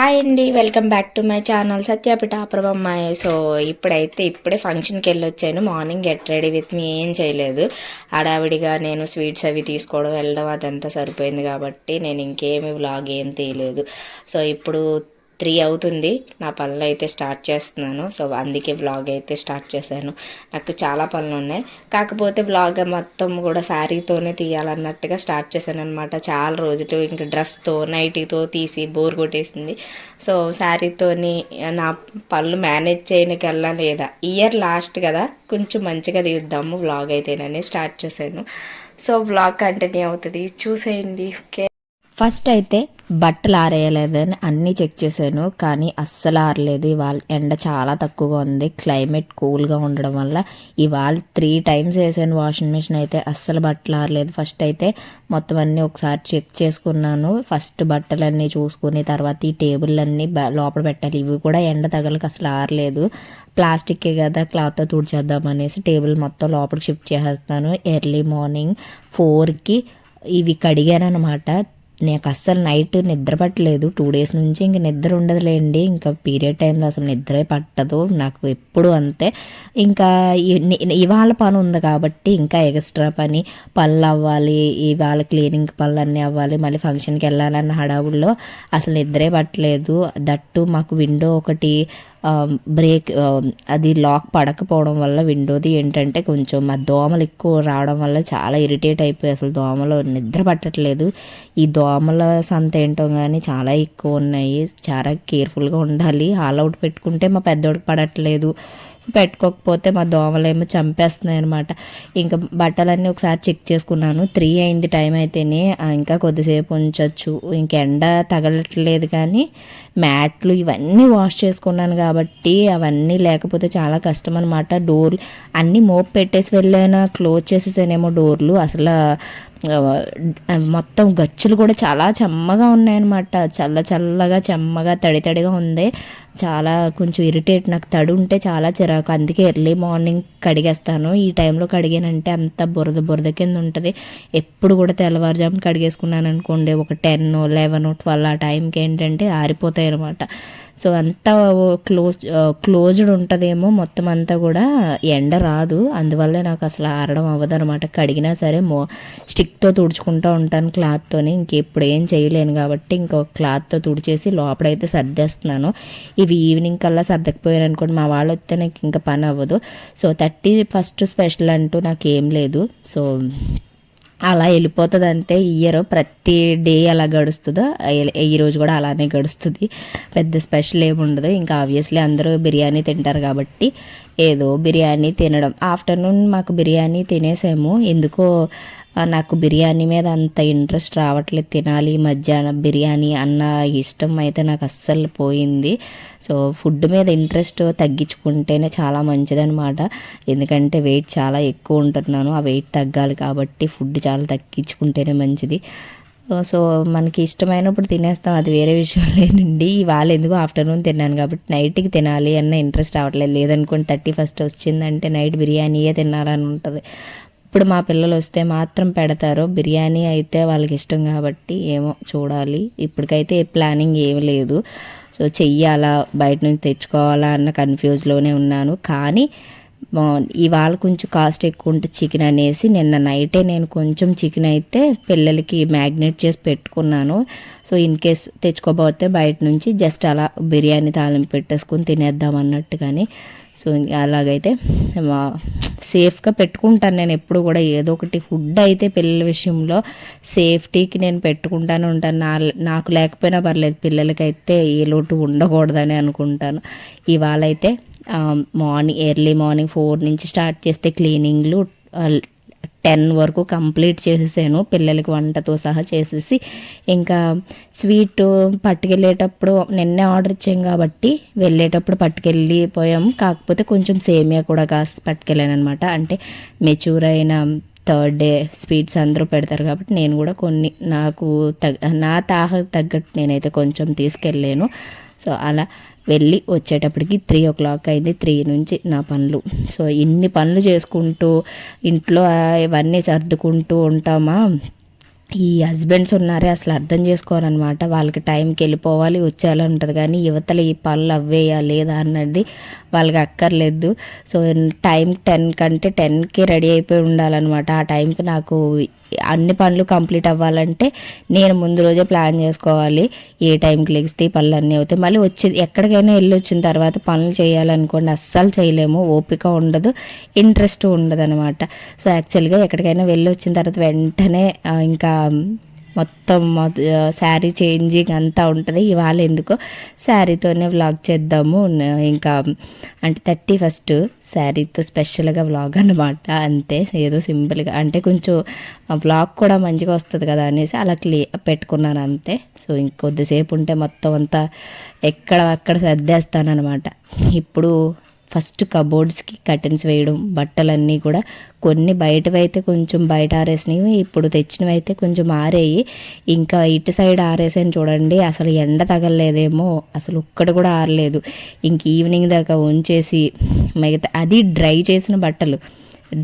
Hi అండి welcome back to my channel సత్యపిట అప్రభమ్మాయి so ఇప్పుడైతే ఇప్పుడే ఫంక్షన్కి వెళ్ళి వచ్చాను morning get ready with me ఏం చేయలేదు. హడావిడిగా నేను స్వీట్స్ అవి తీసుకోవడం వెళ్ళడం అదంతా సరిపోయింది కాబట్టి నేను ఇంకేమి వ్లాగ్ ఏం తీయలేదు. సో ఇప్పుడు త్రీ అవుతుంది. నా పనులు అయితే స్టార్ట్ చేస్తున్నాను. సో అందుకే వ్లాగ్ అయితే స్టార్ట్ చేశాను. నాకు చాలా పనులు ఉన్నాయి. కాకపోతే బ్లాగ్ మొత్తం కూడా శారీతోనే తీయాలన్నట్టుగా స్టార్ట్ చేశాను అనమాట చాలా రోజులు ఇంకా డ్రెస్తో నైటీతో తీసి బోర్ కొట్టేసింది. సో శారీతోని నా పనులు మేనేజ్ చేయనికల్లా లేదా ఇయర్ లాస్ట్ కదా కొంచెం మంచిగా తీద్దాము వ్లాగ్ అయితేనని స్టార్ట్ చేశాను. సో వ్లాగ్ కంటిన్యూ అవుతుంది. చూసేయండి. ఓకే. ఫస్ట్ అయితే బట్టలు ఆరేయలేదని అన్నీ చెక్ చేశాను కానీ అస్సలు ఆరలేదు. ఇవాళ ఎండ చాలా తక్కువగా ఉంది. క్లైమేట్ కూల్గా ఉండడం వల్ల ఇవాళ త్రీ టైమ్స్ వేసాను వాషింగ్ మిషన్ అయితే అస్సలు బట్టలు ఆరలేదు. ఫస్ట్ అయితే మొత్తం అన్నీ ఒకసారి చెక్ చేసుకున్నాను. ఫస్ట్ బట్టలన్నీ చూసుకుని తర్వాత ఈ టేబుల్ అన్నీ లోపల పెట్టాలి. ఇవి కూడా ఎండ తగలక అసలు ఆరలేదు. ప్లాస్టిక్కే కదా క్లాత్తో తుడిచేద్దాం అనేసి టేబుల్ మొత్తం లోపలికి షిఫ్ట్ చేసేస్తాను. ఎర్లీ మార్నింగ్ ఫోర్కి ఇవి కడిగాను అనమాట నాకు అస్సలు నైట్ నిద్ర పట్టలేదు. టూ డేస్ నుంచి ఇంక నిద్ర ఉండదులేండి. ఇంకా పీరియడ్ టైంలో అసలు నిద్రే పట్టదు. నాకు ఎప్పుడు అంతే. ఇంకా ఇవాళ పని ఉంది కాబట్టి ఇంకా ఎక్స్ట్రా పని పళ్ళు అవ్వాలి. ఇవాళ క్లీనింగ్ పళ్ళు అన్నీ అవ్వాలి. మళ్ళీ ఫంక్షన్కి వెళ్ళాలన్న హడావుల్లో అసలు నిద్రే పట్టలేదు. దట్టు మాకు విండో ఒకటి Um, బ్రేక్ um, అది లాక్ పడకపోవడం వల్ల విండోది ఏంటంటే కొంచెం మా దోమలు ఎక్కువ రావడం వల్ల చాలా ఇరిటేట్ అయిపోయి అసలు దోమలు నిద్ర పట్టట్లేదు. ఈ దోమల సంత ఏంటో కానీ చాలా ఎక్కువ ఉన్నాయి. చాలా కేర్ఫుల్గా ఉండాలి. ఆల్ అవుట్ పెట్టుకుంటే మా పెద్దోడికి పడట్లేదు. సో పెట్టుకోకపోతే మా దోమలేమో చంపేస్తున్నాయి అనమాట ఇంకా బట్టలన్నీ ఒకసారి చెక్ చేసుకున్నాను. త్రీ అయింది టైం అయితేనే ఇంకా కొద్దిసేపు ఉంచవచ్చు ఇంక ఎండ తగలట్లేదు కానీ మ్యాట్లు ఇవన్నీ వాష్ చేసుకున్నాను కాబట్టి కాబట్టి అవన్నీ లేకపోతే చాలా కష్టం అనమాట డోర్ అన్నీ మోప్ పెట్టేసి వెళ్ళైనా క్లోజ్ చేసేసానేమో డోర్లు. అసలు మొత్తం గచ్చులు కూడా చాలా చెమ్మగా ఉన్నాయన్నమాట. చల్ల చల్లగా చెమ్మగా తడి తడిగా ఉంది. చాలా కొంచెం ఇరిటేట్ నాకు తడి ఉంటే చాలా చిరాకు. అందుకే ఎర్లీ మార్నింగ్ కడిగేస్తాను. ఈ టైంలో కడిగానంటే అంత బురద బురద కింద ఉంటుంది. ఎప్పుడు కూడా తెల్లవారుజామున కడిగేసుకున్నాను అనుకోండి. ఒక టెన్ లెవెన్ ట్వెల్వ్ ఆ టైంకి ఏంటంటే ఆరిపోతాయి అనమాట సో అంతా క్లోజ్ క్లోజ్డ్ ఉంటుందేమో మొత్తం అంతా కూడా ఎండ రాదు. అందువల్ల నాకు అసలు ఆరడం అవ్వదు అనమాట కడిగినా సరే మో స్టిక్తో తుడుచుకుంటూ ఉంటాను క్లాత్తోని. ఇంకెప్పుడు ఏం చేయలేను కాబట్టి ఇంకో క్లాత్తో తుడిచేసి లోపలైతే సర్దేస్తున్నాను. ఇవి ఈవినింగ్ కల్లా సర్దకపోయాను అనుకోండి మా వాళ్ళు వస్తే నాకు ఇంకా పని అవ్వదు. సో థర్టీ ఫస్ట్ స్పెషల్ అంటూ నాకు ఏం లేదు. సో అలా వెళ్ళిపోతుంది అంతే ఇయర్ ప్రతి డే అలా గడుస్తుందో ఈ- ఈ రోజు కూడా అలానే గడుస్తుంది. పెద్ద స్పెషల్ ఏమి ఉండదు ఇంకా ఆబ్వియస్లీ అందరూ బిర్యానీ తింటారు కాబట్టి ఏదో బిర్యానీ తినడం. ఆఫ్టర్నూన్ మాకు బిర్యానీ తినేసాము. ఎందుకో నాకు బిర్యానీ మీద అంత ఇంట్రెస్ట్ రావట్లేదు. తినాలి మధ్యాహ్నం బిర్యానీ అన్న ఇష్టం అయితే నాకు అస్సలు పోయింది. సో ఫుడ్ మీద ఇంట్రెస్ట్ తగ్గించుకుంటేనే చాలా మంచిదనమాట ఎందుకంటే వెయిట్ చాలా ఎక్కువ ఉంటున్నాను. ఆ వెయిట్ తగ్గాలి కాబట్టి ఫుడ్ చాలా తగ్గించుకుంటేనే మంచిది. సో మనకి ఇష్టమైనప్పుడు తినేస్తాం. అది వేరే విషయం లేనండి ఇవాళ ఎందుకు ఆఫ్టర్నూన్ తిన్నాను కాబట్టి నైట్కి తినాలి అన్న ఇంట్రెస్ట్ రావట్లేదు. లేదనుకోండి థర్టీ ఫస్ట్ వచ్చిందంటే నైట్ బిర్యానీయే తినాలని ఉంటుంది. ఇప్పుడు మా పిల్లలు వస్తే మాత్రం పెడతారు. బిర్యానీ అయితే వాళ్ళకి ఇష్టం కాబట్టి ఏమో చూడాలి. ఇప్పటికైతే ప్లానింగ్ ఏమి లేదు. సో చెయ్యాలా? బయట నుంచి తెచ్చుకోవాలా? అన్న కన్ఫ్యూజ్లోనే ఉన్నాను. కానీ ఇవాళ కొంచెం కాస్ట్ ఎక్కువ ఉంటే చికెన్ అనేసి నిన్న నైటే నేను కొంచెం చికెన్ అయితే పిల్లలకి మ్యాగ్నేట్ చేసి పెట్టుకున్నాను. సో ఇన్ కేస్ తెచ్చుకోబోతే బయట నుంచి జస్ట్ అలా బిర్యానీ తాలింపు పెట్టేసుకుని తినేద్దాం అన్నట్టు కానీ సో అలాగైతే సేఫ్గా పెట్టుకుంటాను నేను ఎప్పుడు కూడా. ఏదో ఒకటి ఫుడ్ అయితే పిల్లల విషయంలో సేఫ్టీకి నేను పెట్టుకుంటాను ఉంటాను. నా నాకు లేకపోయినా పర్లేదు పిల్లలకైతే ఏ లోటు ఉండకూడదని అనుకుంటాను. ఇవాళ అయితే మార్నింగ్ ఎర్లీ మార్నింగ్ ఫోర్ నుంచి స్టార్ట్ చేస్తే క్లీనింగ్లు టెన్ వరకు కంప్లీట్ చేసేసాను. పిల్లలకి వంటతో సహా చేసేసి ఇంకా స్వీట్ పట్టుకెళ్ళేటప్పుడు నిన్నే ఆర్డర్ ఇచ్చాం కాబట్టి వెళ్ళేటప్పుడు పట్టుకెళ్ళిపోయాం కాకపోతే కొంచెం సేమియా కూడా కాస్త పట్టుకెళ్ళాను అనమాట అంటే మెచ్యూర్ అయిన థర్డ్ డే స్వీట్స్ అందరూ పెడతారు కాబట్టి నేను కూడా కొన్ని నాకు తగ్గ నా తాహ తగ్గట్టు నేనైతే కొంచెం తీసుకెళ్ళాను. సో అలా వెళ్ళి వచ్చేటప్పటికి త్రీ ఓ క్లాక్ అయింది. త్రీ నుంచి నా పనులు. సో ఇన్ని పనులు చేసుకుంటూ ఇంట్లో ఇవన్నీ సర్దుకుంటూ ఉంటామా? ఈ హస్బెండ్స్ ఉన్నారే అసలు అర్థం చేసుకోరనమాట వాళ్ళకి టైంకి వెళ్ళిపోవాలి వచ్చేయాలంటుంది కానీ యువతలు ఈ పనులు అవ్వేయా లేదా అన్నది వాళ్ళకి అక్కర్లేదు. సో టైం టెన్ కంటే టెన్కి రెడీ అయిపోయి ఉండాలన్నమాట. ఆ టైంకి నాకు అన్ని పనులు కంప్లీట్ అవ్వాలంటే నేను ముందు రోజే ప్లాన్ చేసుకోవాలి. ఏ టైంకి లెగిస్తే ఈ పనులు అన్నీ అవుతాయి. మళ్ళీ వచ్చి ఎక్కడికైనా వెళ్ళి వచ్చిన తర్వాత పనులు చేయాలనుకోండి అస్సలు చేయలేము. ఓపిక ఉండదు ఇంట్రెస్ట్ ఉండదు అనమాట సో యాక్చువల్గా ఎక్కడికైనా వెళ్ళి వచ్చిన తర్వాత వెంటనే ఇంకా మొత్తం శారీ చేంజింగ్ అంతా ఉంటుంది. ఇవాళ ఎందుకో శారీతోనే వ్లాగ్ చేద్దాము. ఇంకా అంటే థర్టీ ఫస్ట్ శారీతో స్పెషల్గా వ్లాగ్ అనమాట అంతే ఏదో సింపుల్గా. అంటే కొంచెం వ్లాగ్ కూడా మంచిగా వస్తుంది కదా అనేసి అలా క్లీ పెట్టుకున్నాను అంతే. సో ఇంకొద్దిసేపు ఉంటే మొత్తం అంతా ఎక్కడ అక్కడ సర్దేస్తాను అనమాట ఇప్పుడు ఫస్ట్ కబోర్డ్స్కి కర్టెన్స్ వేయడం బట్టలన్నీ కూడా కొన్ని బయటవి అయితే కొంచెం బయట ఆరేసినవి ఇప్పుడు తెచ్చినవి అయితే కొంచెం ఆరేయి. ఇంకా ఇటు సైడ్ ఆరేసాను చూడండి అసలు ఎండ తగలలేదేమో అసలు ఒక్కటి కూడా ఆరలేదు. ఇంక ఈవినింగ్ దాకా ఉంచేసి మిగతా అది డ్రై చేసిన బట్టలు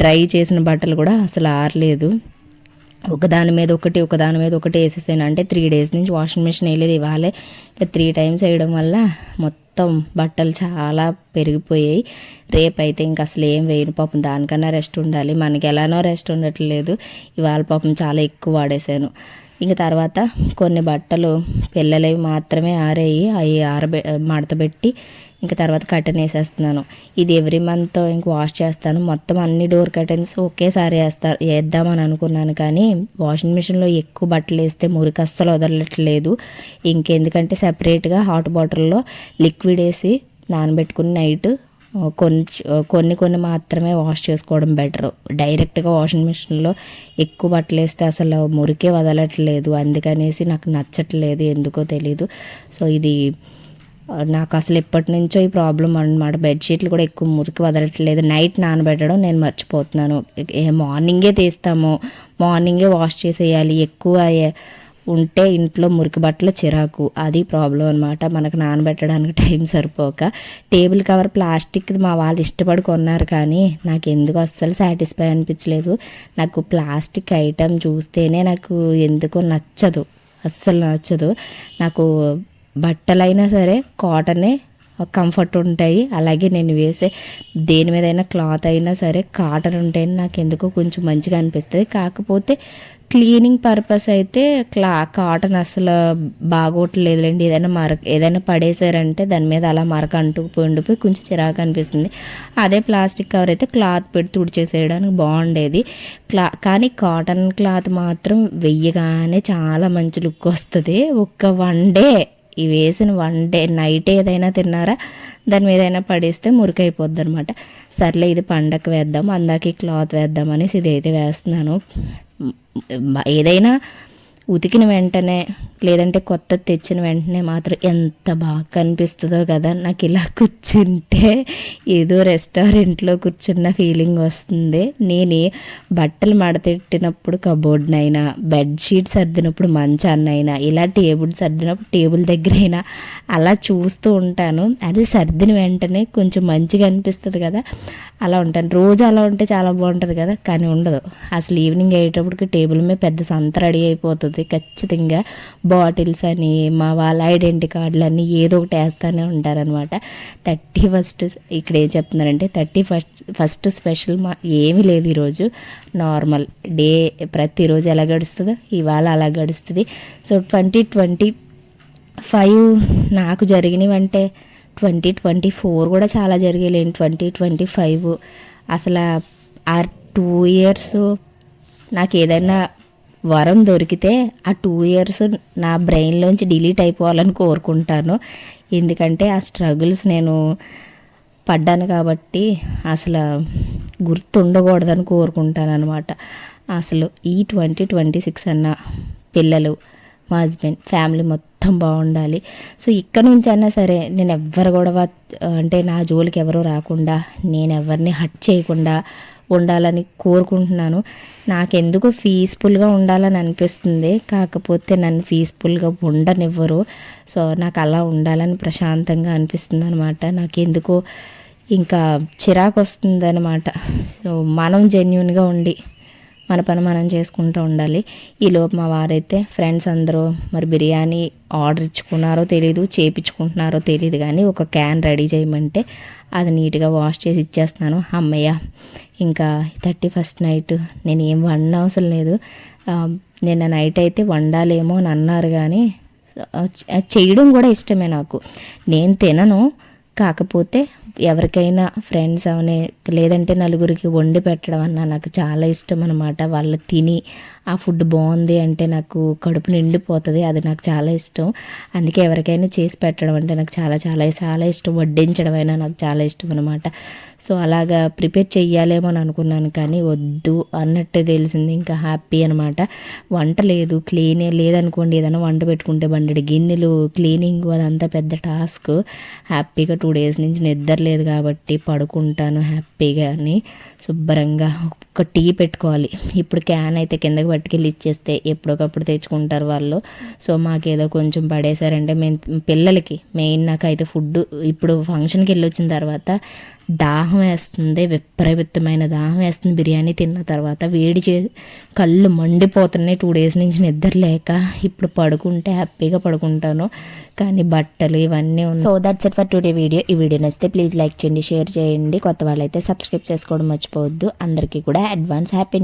డ్రై చేసిన బట్టలు కూడా అసలు ఆరలేదు. ఒకదాని మీద ఒకటి ఒకదాని మీద ఒకటి వేసేసాను అంటే త్రీ డేస్ నుంచి వాషింగ్ మిషన్ వేయలేదు ఇవాళే. ఇక త్రీ టైమ్స్ వేయడం వల్ల మొత్తం బట్టలు చాలా పెరిగిపోయాయి. రేపైతే ఇంక అసలు ఏం వేయను పాపం. దానికన్నా రెస్ట్ ఉండాలి. మనకి ఎలానో రెస్ట్ ఉండట్లేదు. ఇవాళ పాపం చాలా ఎక్కువ వాడేసాను ఇంక తర్వాత కొన్ని బట్టలు పిల్లలవి మాత్రమే ఆరేయి అవి ఆరబె మడతపెట్టి ఇంక తర్వాత కర్టెన్ వేసేస్తున్నాను. ఇది ఎవ్రీ మంత్ ఇంక వాష్ చేస్తాను. మొత్తం అన్ని డోర్ కర్టెన్స్ ఒకేసారి వేస్తారు వేద్దామని అనుకున్నాను కానీ వాషింగ్ మిషన్లో ఎక్కువ బట్టలు వేస్తే మురికి అస్సలు వదలట్లేదు. ఇంకెందుకంటే సపరేట్గా హాట్ బాటిల్లో లిక్విడ్ వేసి నానబెట్టుకుని నైట్ కొంచెం కొన్ని కొన్ని మాత్రమే వాష్ చేసుకోవడం బెటర్. డైరెక్ట్గా వాషింగ్ మిషన్లో ఎక్కువ బట్టలు వేస్తే అసలు మురికే వదలట్లేదు. అందుకనేసి నాకు నచ్చట్లేదు ఎందుకో తెలీదు. సో ఇది నాకు అసలు ఎప్పటి నుంచో ఈ ప్రాబ్లం అనమాట బెడ్షీట్లు కూడా ఎక్కువ మురికి వదలట్లేదు. నైట్ నానబెట్టడం నేను మర్చిపోతున్నాను. మార్నింగే తీస్తాము. మార్నింగే వాష్ చేసేయాలి. ఎక్కువ ఉంటే ఇంట్లో మురికి బట్టలు చిరాకు అది ప్రాబ్లం అనమాట మనకు నానబెట్టడానికి టైం సరిపోక. టేబుల్ కవర్ ప్లాస్టిక్ది మా వాళ్ళు ఇష్టపడి కొన్నారు కానీ నాకు ఎందుకు అస్సలు సాటిస్ఫై అనిపించలేదు. నాకు ప్లాస్టిక్ ఐటెం చూస్తేనే నాకు ఎందుకో నచ్చదు. అస్సలు నచ్చదు. నాకు బట్టలైనా సరే కాటనే కంఫర్ట్ ఉంటాయి. అలాగే నేను వేసే దేని మీదైనా క్లాత్ అయినా సరే కాటన్ ఉంటే నాకు ఎందుకో కొంచెం మంచిగా అనిపిస్తుంది. కాకపోతే క్లీనింగ్ పర్పస్ అయితే క్లా కాటన్ అసలు బాగోట్లేదులేండి. ఏదైనా మరక ఏదైనా పడేసారంటే దాని మీద అలా మరక అంటుకుపోయి ఉండిపోయి కొంచెం చిరాకు అనిపిస్తుంది. అదే ప్లాస్టిక్ కవర్ అయితే క్లాత్ పెట్టి తుడిచేసేయడానికి బాగుండేది. క్లా కానీ కాటన్ క్లాత్ మాత్రం వెయ్యగానే చాలా మంచి లుక్ వస్తుంది. ఒక్క వన్ డే ఈ వేసిన వన్ డే నైట్ ఏదైనా తిన్నారా? దాని మీద అయినా పడేస్తే మురికైపోద్ది అనమాట సర్లే ఇది పండగ వేద్దాం అందాక ఈ క్లాత్ వేద్దాం అనేసి ఇదైతే వేస్తున్నాను. ఏదైనా ఉతికిన వెంటనే లేదంటే కొత్త తెచ్చిన వెంటనే మాత్రం ఎంత బాగా కనిపిస్తుందో కదా నాకు ఇలా కూర్చుంటే ఏదో రెస్టారెంట్లో కూర్చున్న ఫీలింగ్ వస్తుంది. నేను బట్టలు మడతెట్టినప్పుడు కబోర్డ్నైనా బెడ్షీట్ సర్దినప్పుడు మంచాన్నైనా ఇలా టేబుల్ సర్దినప్పుడు టేబుల్ దగ్గర అయినా అలా చూస్తూ ఉంటాను. అది సర్దిన వెంటనే కొంచెం మంచిగా అనిపిస్తుంది కదా అలా ఉంటాను. రోజు అలా ఉంటే చాలా బాగుంటుంది కదా కానీ ఉండదు. అసలు ఈవినింగ్ అయ్యేటప్పటికి టేబుల్ మీద పెద్ద సంత రెడీ అయిపోతుంది ఖచ్చితంగా. బాటిల్స్ అని మా వాళ్ళ ఐడెంటిటీ కార్డులు అని ఏదో ఒకటి వేస్తూనే ఉంటారనమాట థర్టీ ఫస్ట్ ఇక్కడ ఏం చెప్తున్నారంటే థర్టీ ఫస్ట్ ఫస్ట్ స్పెషల్ మా ఏమీ లేదు ఈరోజు. నార్మల్ డే ప్రతిరోజు ఎలా గడుస్తుందో ఇవాళ అలా గడుస్తుంది. సో ట్వంటీ ట్వంటీ ఫైవ్ నాకు జరిగినవంటే ట్వంటీ ట్వంటీ ఫోర్ కూడా చాలా జరిగేలేండి. ట్వంటీ ట్వంటీ ఫైవ్ అసలు ఆ టూ ఇయర్స్ నాకు ఏదైనా వరం దొరికితే ఆ టూ ఇయర్స్ నా బ్రెయిన్లోంచి డిలీట్ అయిపోవాలని కోరుకుంటాను. ఎందుకంటే ఆ స్ట్రగుల్స్ నేను పడ్డాను కాబట్టి అసలు గుర్తుండకూడదని కోరుకుంటాను అనమాట అసలు ఈ ట్వంటీ ట్వంటీ సిక్స్ అన్న పిల్లలు మా హస్బెండ్ ఫ్యామిలీ మొత్తం బాగుండాలి. సో ఇక్కడ నుంచి అయినా సరే నేను ఎవ్వరు కూడా అంటే నా జోలికి ఎవరు రాకుండా నేను ఎవరిని హట్ చేయకుండా ఉండాలని కోరుకుంటున్నాను. నాకెందుకు పీస్ఫుల్గా ఉండాలని అనిపిస్తుంది. కాకపోతే నన్ను పీస్ఫుల్గా ఉండనివ్వరు. సో నాకు అలా ఉండాలని ప్రశాంతంగా అనిపిస్తుంది అనమాట నాకెందుకో ఇంకా చిరాకు వస్తుంది అనమాట సో మనం జెన్యున్గా ఉండి మన పని మనం చేసుకుంటూ ఉండాలి. ఈలోపు మా వారైతే ఫ్రెండ్స్ అందరూ మరి బిర్యానీ ఆర్డర్ ఇచ్చుకున్నారో తెలీదు చేపించుకుంటున్నారో తెలియదు కానీ ఒక క్యాన్ రెడీ చేయమంటే అది నీట్గా వాష్ చేసి ఇచ్చేస్తున్నాను. అమ్మయ్య ఇంకా థర్టీ ఫస్ట్ నైట్ నేను ఏం వండ అవసరం లేదు నిన్న నైట్ అయితే వండాలేమో అని అన్నారు కానీ చేయడం కూడా ఇష్టమే నాకు. నేను తినను కాకపోతే ఎవరికైనా ఫ్రెండ్స్ అవనే లేదంటే నలుగురికి వండి పెట్టడం అన్న నాకు చాలా ఇష్టం అనమాట వాళ్ళు తిని ఆ ఫుడ్ బాగుంది అంటే నాకు కడుపు నిండిపోతుంది అది నాకు చాలా ఇష్టం. అందుకే ఎవరికైనా చేసి పెట్టడం అంటే నాకు చాలా చాలా చాలా ఇష్టం. వడ్డించడం అయినా నాకు చాలా ఇష్టం అనమాట సో అలాగా ప్రిపేర్ చెయ్యాలేమో అని అనుకున్నాను కానీ వద్దు అన్నట్టే తెలిసింది. ఇంకా హ్యాపీ అనమాట వంట లేదు క్లీన్ లేదనుకోండి ఏదైనా వంట పెట్టుకుంటే బండి గిన్నెలు క్లీనింగ్ అదంతా పెద్ద టాస్క్. హ్యాపీగా టూ డేస్ నుంచి నిద్ర లేదు కాబట్టి పడుకుంటాను హ్యాపీగా అని శుభ్రంగా ఒక టీ పెట్టుకోవాలి. ఇప్పుడు క్యాన్ అయితే కిందకి పట్టుకెళ్ళి ఇచ్చేస్తే ఎప్పటికప్పుడు తెచ్చుకుంటారు వాళ్ళు. సో మాకేదో కొంచెం పడేశారంటే మేము పిల్లలకి మెయిన్ నాకైతే ఫుడ్ ఇప్పుడు ఫంక్షన్కి వెళ్ళి వచ్చిన తర్వాత దాహం వేస్తుంది విపరీతమైన దాహం వేస్తుంది. బిర్యానీ తిన్న తర్వాత వేడి చే కళ్ళు మండిపోతున్నాయి. టూ డేస్ నుంచి నిద్ర లేక ఇప్పుడు పడుకుంటే హ్యాపీగా పడుకుంటాను. కానీ బట్టలు ఇవన్నీ ఉన్నాయి so that's it for today video ఈ వీడియో నచ్చితే ప్లీజ్ లైక్ చేయండి షేర్ చేయండి. కొత్త వాళ్ళైతే సబ్స్క్రైబ్ చేసుకోవడం మర్చిపోవద్దు. అందరికీ కూడా అడ్వాన్స్ హ్యాపీ